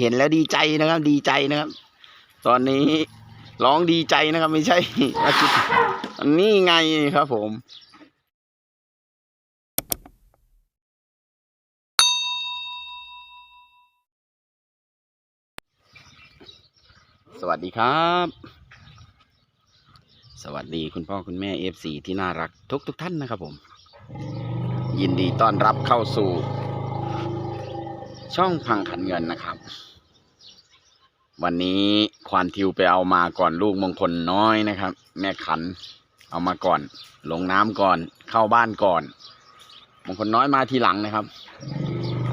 เห็นแล้วดีใจนะครับ ดีใจนะครับ ตอนนี้ร้องดีใจนะครับ ไม่ใช่ว่าคิดนี่ไงครับผมสวัสดีครับ สวัสดีคุณพ่อคุณแม่เอฟซีที่น่ารักทุกทุกท่านนะครับผม ยินดีต้อนรับเข้าสู่ ช่องพังขันเงินนะครับ วันนี้ควานทิวไปเอามาก่อนลูกมงคลน้อยนะครับ แม่ขันเอามาก่อน ลงน้ำก่อนเข้าบ้านก่อน มงคลน้อยมาทีหลังนะครับ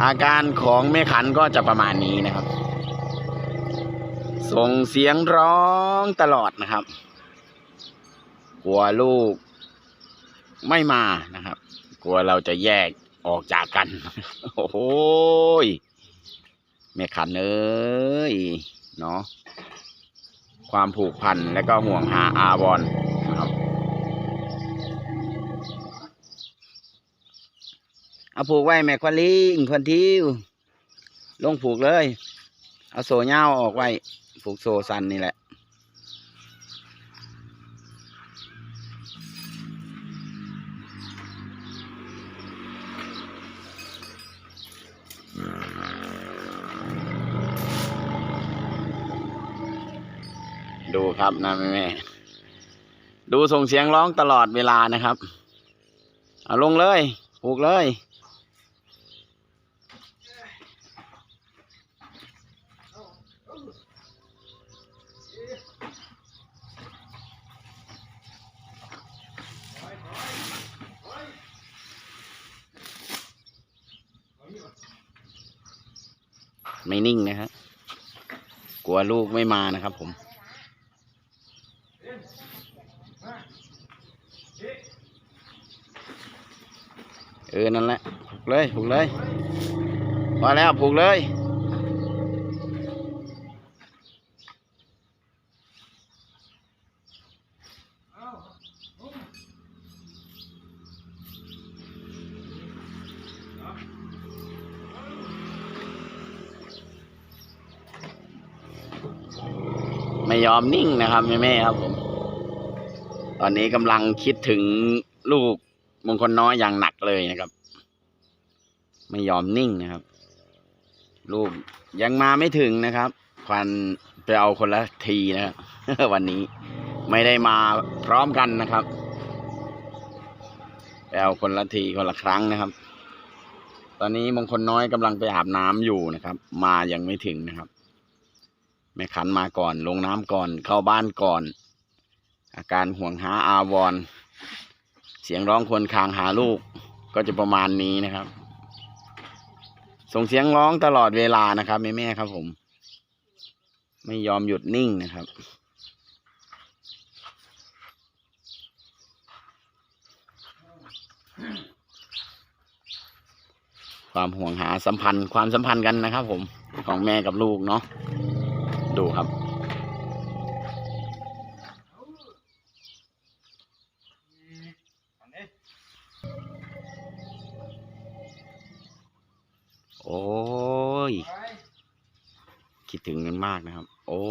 อาการของแม่ขันก็จะประมาณนี้นะครับ ส่งเสียงร้องตลอดนะครับกลัวลูกไม่มานะครับ กลัวเราจะแยก ออกจากกัน โอ้โหแม่ขันเอ้ยเนาะความผูกพันและก็ห่วงหาอาวรณ์นะครับเอาผูกไว้แม่ควันลิงควันทิวลงผูกเลย เอาโซ่เงาออกไว้ ผูกโซ่สันนี่แหละ ครับนะแม่แม่ดูส่งเสียงร้องตลอดเวลานะครับ เอาลงเลยผูกเลยไม่นิ่งนะครับกลัวลูกไม่มานะครับผม เออ นั่นแหละผูกเลยผูกเลยพอแล้วผูกเลยไม่ยอมนิ่งนะครับแม่แม่ครับผม ตอนนี้กำลังคิดถึงลูก มงคลน้อยอย่างหนักเลยนะครับ ไม่ยอมนิ่งนะครับลูกยังมาไม่ถึงนะครับควันไปเอาคนละทีนะครับวันนี้ไม่ได้มาพร้อมกันนะครับไปเอาคนละทีคนละครั้งนะครับ ตอนนี้มงคลน้อยกำลังไปอาบน้ำอยู่นะครับ มายังไม่ถึงนะครับ แม่ขันมาก่อน ลงน้ำก่อน เข้าบ้านก่อน อาการห่วงหาอาวรณ์ เสียงร้องควรคางหาลูกก็จะประมาณนี้นะครับ ส่งเสียงร้องตลอดเวลานะครับแม่แม่ครับผม ไม่ยอมหยุดนิ่งนะครับ ความห่วงหาสัมพันธ์ความสัมพันธ์กันนะครับผมของแม่กับลูกเนาะดูครับ โอ้ย คิดถึงกันมากนะครับ โอ้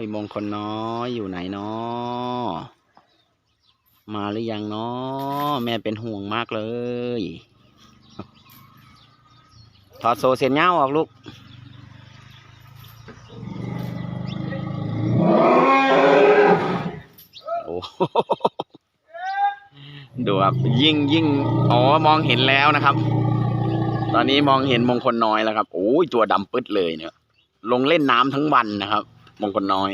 ยมงคลน้อยอยู่ไหนเนาะมาหรือยังเนาะแม่เป็นห่วงมากเลยถอดโซเซียนเงาออกลูกโอ้โหดูครับยิ่งยิ่งอ๋อมองเห็นแล้วนะครับ ตอนนี้มองเห็นมงคลน้อยแล้วครับโอ้ยตัวดำปึ๊ดเลยเนี่ย ลงเล่นน้ำทั้งวันนะครับ มงคลน้อย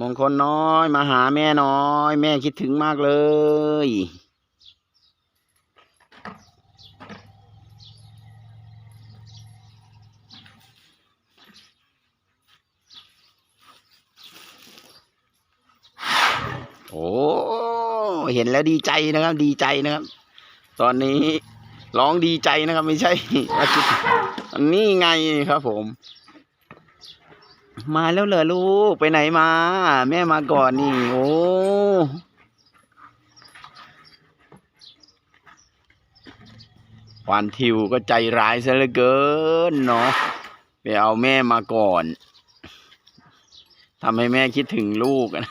มงคลน้อยมาหาแม่น้อย แม่คิดถึงมากเลย โอ้ เห็นแล้วดีใจนะครับ ดีใจนะครับ ตอนนี้ร้องดีใจนะครับ ไม่ใช่ว่าคิดนี่ไงครับผม มาแล้วเหรอลูกไปไหนมา แม่มาก่อนนี่โอ้ควานทิวก็ใจร้ายซะเหลือเกินเนาะไปเอาแม่มาก่อนทำให้แม่คิดถึงลูกนะ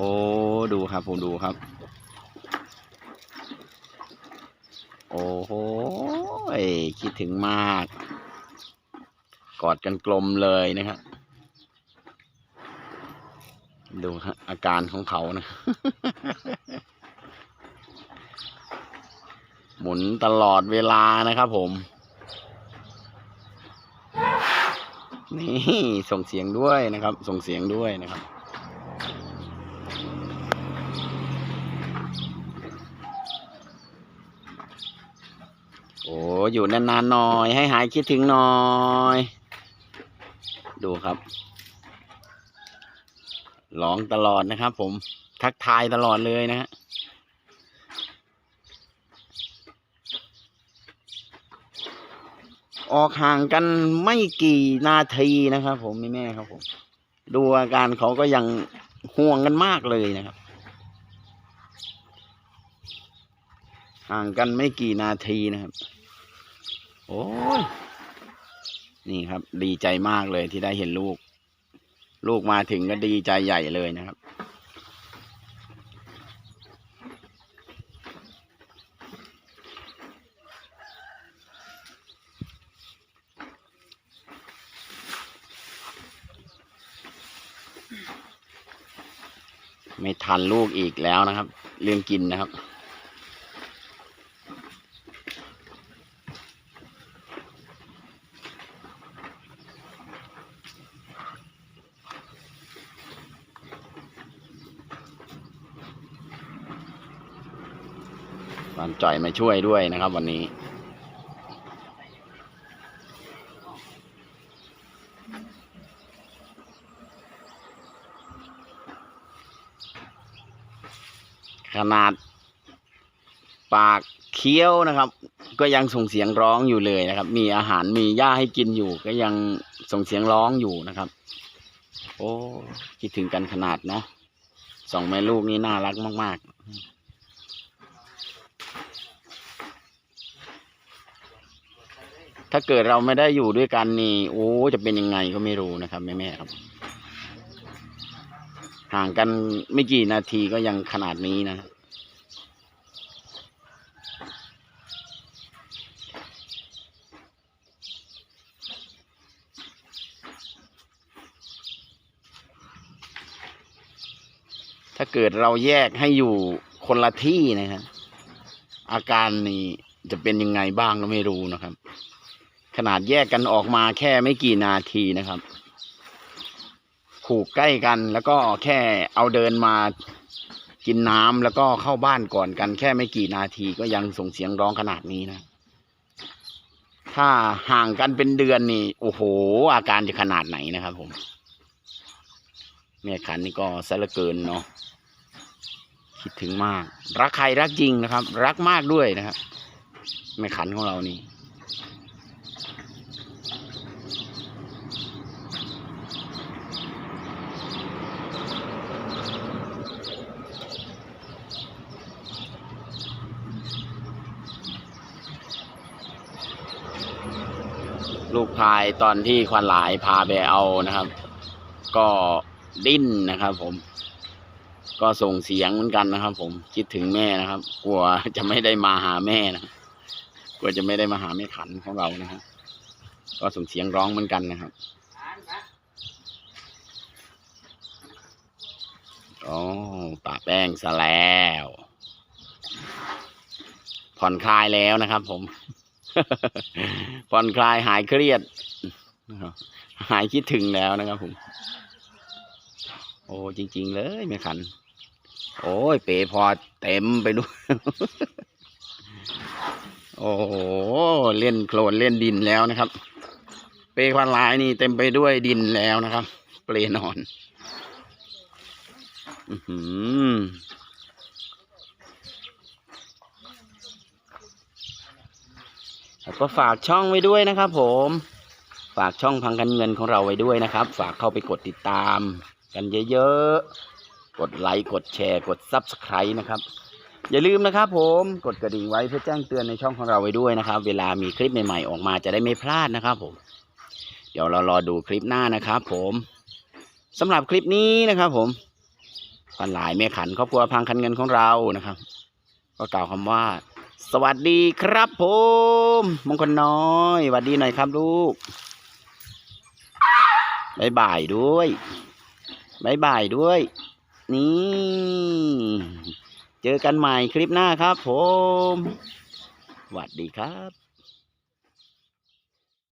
โอ้ดูครับผมดูครับ โอ้โหคิดถึงมาก กอดกันกลมเลยนะครับดูฮะอาการของเขานะ หมุนตลอดเวลานะครับผม นี่ส่งเสียงด้วยนะครับ ส่งเสียงด้วยนะครับ โอ้อยู่นานๆหน่อย ให้หายคิดถึงหน่อย ดูครับร้องตลอดนะครับ ผมทักทายตลอดเลยนะฮะออกห่างกันไม่กี่นาทีนะครับ ผมม่แม่ครับผม ดูอาการเขาก็ยังห่วงกันมากเลยนะครับ ห่างกันไม่กี่นาทีนะครับ โอ้ยนี่ครับ ดีใจมากเลยที่ได้เห็นลูก ลูกมาถึงก็ดีใจใหญ่เลยนะครับ ไม่ทันลูกอีกแล้วนะครับ เรื่องกินนะครับ ตอนจ่อยมาช่วยด้วยนะครับ วันนี้ ขนาด ปากเคี้ยวนะครับ ก็ยังส่งเสียงร้องอยู่เลยนะครับ มีอาหารมีหญ้าให้กินอยู่ ก็ยังส่งเสียงร้องอยู่นะครับ โอ้คิดถึงกันขนาดเนาะสองแม่ลูกนี่น่ารักมาก ๆ ถ้าเกิดเราไม่ได้อยู่ด้วยกันนี่ โอ้จะเป็นยังไงก็ไม่รู้นะครับแม่ๆครับ ห่างกันไม่กี่นาทีก็ยังขนาดนี้นะถ้าเกิดเราแยกให้อยู่คนละที่นะครับอาการนี่จะเป็นยังไงบ้างก็ไม่รู้นะครับ ขนาดแยกกันออกมาแค่ไม่กี่นาทีนะครับผูกใกล้กันแล้วก็แค่เอาเดินมากินน้ำแล้วก็เข้าบ้านก่อนกัน แค่ไม่กี่นาทีก็ยังส่งเสียงร้องขนาดนี้นะ ถ้าห่างกันเป็นเดือนนี่ โอ้โห อาการจะขนาดไหนนะครับผมแม่ขันนี่ก็ซะลือเกินเนาะคิดถึงมาก รักใครรักจริงนะครับ รักมากด้วยนะครับแม่ขันของเรานี่ ลูกพายตอนที่ควันหลายพาไปเอานะครับ ก็ดิ้นนะครับ ผม ก็ส่งเสียงเหมือนกันนะครับ ผมคิดถึงแม่นะครับ กลัวจะไม่ได้มาหาแม่นะกลัวจะไม่ได้มาหาแม่ขันของเรานะครับก็ส่งเสียงร้องเหมือนกันนะครับอ๋อป่าแป้งซะแล้ว ผ่อนคลายแล้วนะครับผม ผ่อนคลายหายเครียด หายคิดถึงแล้วนะครับผม โอ้จริง ๆ เลยแม่ขัน โอ้ย เปพอเต็มไปด้วยโอ้โหเล่นโคลนเล่นดินแล้วนะครับ เปควันลายนี่เต็มไปด้วยดินแล้วนะครับ เปลนอน อือหือ แล้วก็ฝากช่องไว้ด้วยนะครับ ผม ฝากช่องพังกันเงินของเราไว้ด้วยนะครับ ฝากเข้าไปกดติดตาม กันเยอะๆ กดไลค์กดแชร์ กด Subscribe นะครับ อย่าลืมนะครับผมกดกระดิ่งไว้เพื่อแจ้งเตือนในช่องของเราไว้ด้วยนะครับ เวลามีคลิปใหม่ๆออกมาจะได้ไม่พลาดนะครับผม เดี๋ยวเรารอดูคลิปหน้านะครับผมสำหรับคลิปนี้นะครับผมปันหลายแม่ขันครอบครัวพังคันเงินของเรานะครับ ก็กล่าวคำว่า สวัสดีครับผมมงคลน้อยสวัสดีหน่อยครับลูกบายบายด้วยบายบายด้วย นี่ เจอกันใหม่คลิปหน้าครับผมสวัสดีครับ